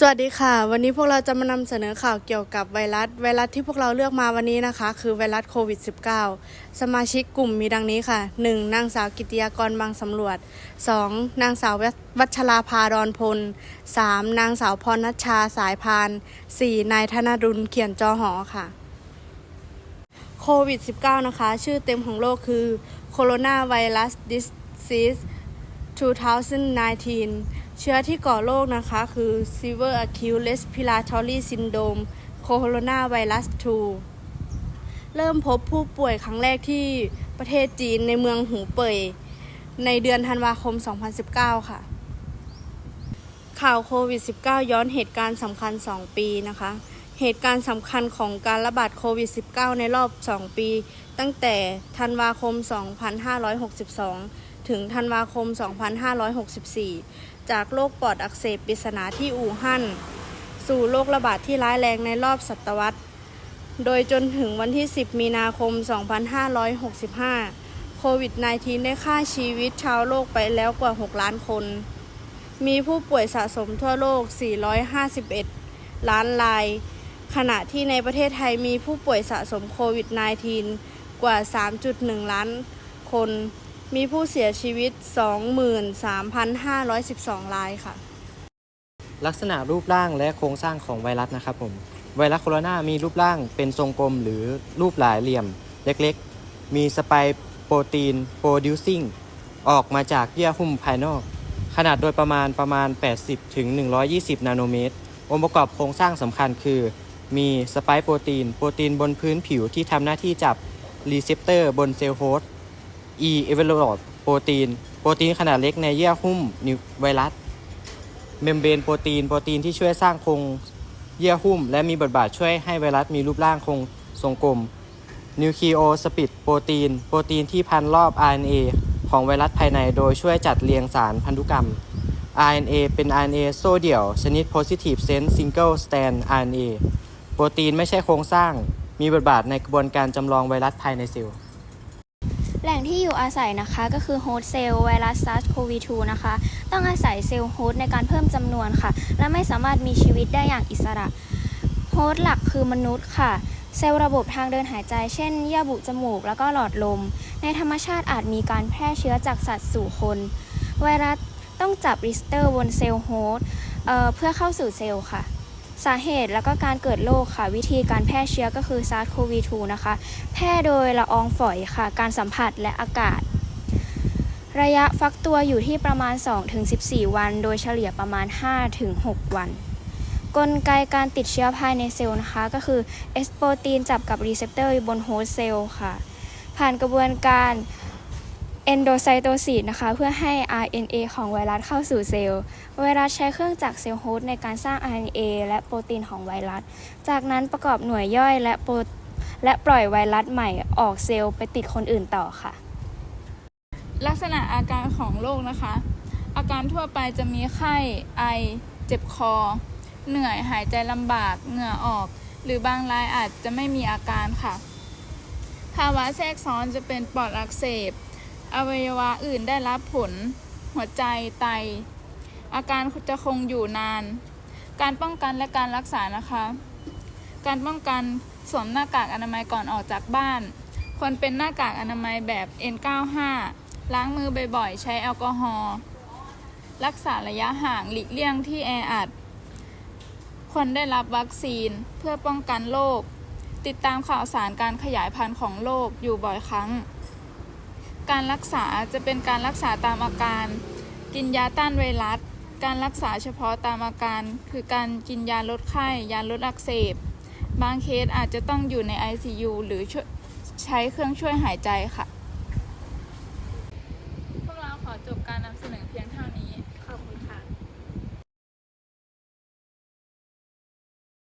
สวัสดีค่ะ วันนี้พวกเราจะมานำเสนอข่าวเกี่ยวกับไวรัส ไวรัสที่พวกเราเลือกมาวันนี้นะคะ คือไวรัสโควิด -19 สมาชิกกลุ่มมีดังนี้ค่ะ 1. นางสาวกิติยากรบางสำรวจ 2. นางสาววัชราภาดอนพล 3. นางสาวพรนัชชาสายพาน 4. นายธนรุณเขียนจอหอค่ะโควิด -19 นะคะ ชื่อเต็มของโรคคือ Coronavirus Disease 2019 เชื้อที่ก่อโรคนะคะ คือ Severe Acute Respiratory Syndrome Coronavirus 2 เริ่มพบผู้ป่วยครั้งแรกที่ประเทศจีนในเมืองหูเป่ย ในเดือนธันวาคม 2019 ค่ะ ข่าวโควิด -19 ย้อนเหตุการณ์สำคัญ 2 ปีนะคะ เหตุการณ์สำคัญของการระบาดโควิด -19 ในรอบ 2 ปี ตั้งแต่ธันวาคม 2562 ถึงธันวาคม 2564 จากโรคปอดอักเสบปริศนาที่อู่ฮั่น สู่โรคระบาดที่ร้ายแรงในรอบศตวรรษ โดยจนถึงวันที่ 10 มีนาคม 2565 โควิด -19 ได้ฆ่าชีวิตชาวโลกไปแล้วกว่า 6 ล้านคน มีผู้ป่วยสะสมทั่วโลก 451 ล้านราย ขณะที่ในประเทศไทยมีผู้ป่วยสะสมโควิด -19 กว่า 3.1 ล้านคน มีผู้เสียชีวิต 23,512 รายค่ะ ลักษณะรูปร่างและโครงสร้างของไวรัสนะครับผม ไวรัสโคโรนามีรูปร่างเป็นทรงกลมหรือรูปหลายเหลี่ยมเล็กๆ มีสไปค์โปรตีนโปรดิวซิ่งออกมาจากเยื่อหุ้มภายนอก ขนาดโดยประมาณประมาณ 80 ถึง 120 นาโนเมตร องค์ประกอบโครงสร้างสำคัญคือ มีสไปค์โปรตีน โปรตีนบนพื้นผิวที่ทำหน้าที่จับรีเซพเตอร์บนเซลล์โฮสต์ E e v a l o p โปรตีน โปรตีนขนาดเล็กในเยื่อหุ้มนิวไวรัส เมมเบรนโปรตีน โปรตีนที่ช่วยสร้างโครงเยื่อหุ้ม และมีบทบาทช่วยให้ไวรัสมีรูปร่างโครงทรงกลม นิวคลีโอสปิดโปรตีน โปรตีนที่พันรอบ RNA ของไวรัสภายในโดยช่วยจัดเรียงสารพันธุกรรม RNA เป็น RNA โซ่เดี่ยว ชนิด positive sense single strand RNA โปรตีนไม่ใช่โครงสร้าง มีบทบาทในกระบวนการจำลองไวรัสภายในเซลล์ แหล่งที่อยู่อาศัยนะคะก็คือโฮสเซลไวรัส SARS-CoV-2 นะคะ ต้องอาศัยเซลล์โฮสในการเพิ่มจำนวนค่ะ และไม่สามารถมีชีวิตได้อย่างอิสระ โฮสหลักคือมนุษย์ค่ะ เซลล์ระบบทางเดินหายใจ เช่น เยื่อบุจมูก แล้วก็หลอดลม ในธรรมชาติอาจมีการแพร่เชื้อจากสัตว์สู่คน ไวรัสต้องจับริสเตอร์บนเซลล์โฮสเอ่อเพื่อเข้าสู่เซลล์ค่ะ สาเหตุแล้วก็การเกิดโรคค่ะ วิธีการแพร่เชื้อก็คือ SARS-CoV-2 นะคะ แพร่โดยละอองฝอยค่ะ การสัมผัสและอากาศ ระยะฟักตัวอยู่ที่ประมาณ 2-14 วัน โดยเฉลี่ยประมาณ 5-6 วัน กลไกการติดเชื้อภายในเซลล์นะคะ ก็คือเอสโปรตีนจับกับรีเซพเตอร์บนโฮสต์เซลล์ค่ะ ผ่านกระบวนการ เอนโดไซโตซิสนะคะ เพื่อให้ RNA ของไวรัสเข้าสู่เซลล์ ไวรัสใช้เครื่องจักรเซลล์โฮสต์ในการสร้าง RNA และโปรตีนของไวรัส จากนั้นประกอบหน่วยย่อยและโปรและปล่อยไวรัสใหม่ออกเซลล์ไปติดคนอื่นต่อค่ะ ลักษณะอาการของโรคนะคะ อาการทั่วไปจะมีไข้ ไอ เจ็บคอ เหนื่อยหายใจลำบาก เหงื่อออก หรือบางรายอาจจะไม่มีอาการค่ะ ภาวะแทรกซ้อนจะเป็นปอดอักเสบ อวัยวะอื่นได้รับผล หัวใจไต อาการจะคงอยู่นาน การป้องกันและการรักษานะคะ การป้องกันสวมหน้ากากอนามัยก่อนออกจากบ้าน ควรเป็นหน้ากากอนามัยแบบ N95 ล้างมือบ่อยๆ ใช้แอลกอฮอล์ รักษาระยะห่างหลีกเลี่ยงที่แออัด ควรได้รับวัคซีนเพื่อป้องกันโรค ติดตามข่าวสารการขยายพันธุ์ของโรคอยู่บ่อยครั้ง การรักษาจะเป็นการรักษาตามอาการ กินยาต้านไวรัส การรักษาเฉพาะตามอาการ คือการกินยาลดไข้ ยาลดอักเสบ บางเคสอาจจะต้องอยู่ใน ICU หรือใช้เครื่องช่วยหายใจค่ะ พวกเราขอจบการนำเสนอ